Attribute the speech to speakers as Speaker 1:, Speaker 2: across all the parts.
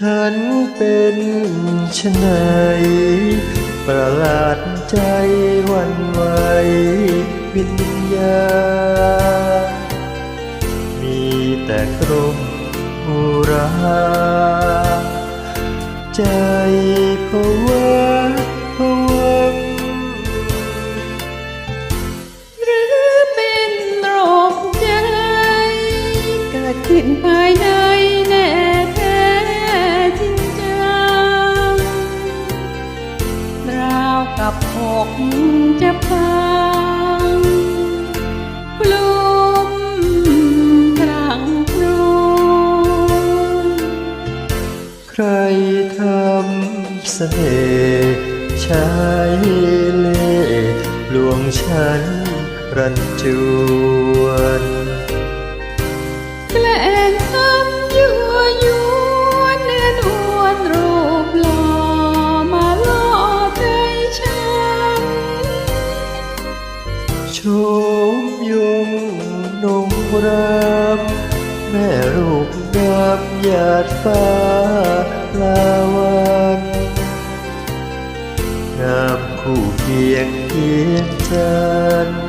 Speaker 1: ฉันเป็นชนไหนประหลาดใจวันไหววิญญาณมีแต่กรมอุรา ใจภาวะภวัง
Speaker 2: หรือเป็นโรคใจเกิดขึ้นภายใน
Speaker 1: เสน่ห์ใช้เล่ห์ลวงฉันรันจวน
Speaker 2: แกล้งทำยั่วยวนเนื้อนอวนรูปหล่อมาล่อใจฉัน
Speaker 1: โชมยงนงรามแม่รูปงามหยาดฟ้าลาวัน พียงเคียงจันทร์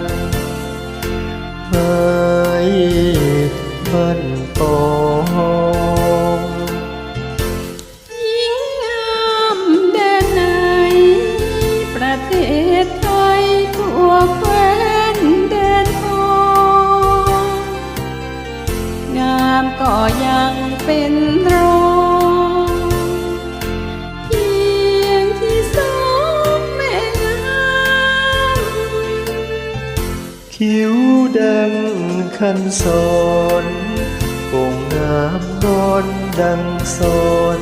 Speaker 1: ไม่มันปอง
Speaker 2: ยิ่งงามแดนไหน ประเทศไทยทั่วแคว้นแดนทองงามก็ยำ
Speaker 1: คิ้วดังคันสอนโป่งงามนอนดังสอน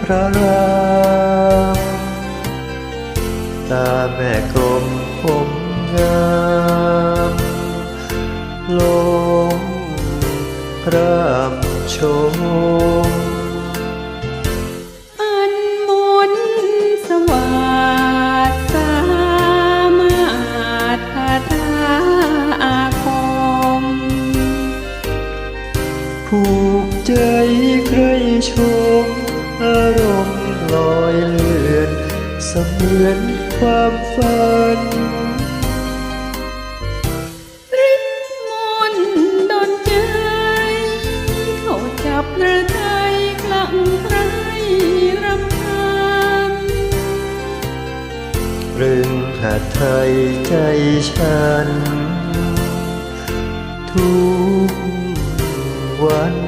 Speaker 1: พระรามตาแม่กลมผมงามลงพรามชม ชมอารมณ์ลอยเลือนเสมือนความฝัน
Speaker 2: ริบมนต์ดนใจ เขาจับระไทยกลั่งไครรำพัน
Speaker 1: รึงหาไทยใจฉัน ทุกวัน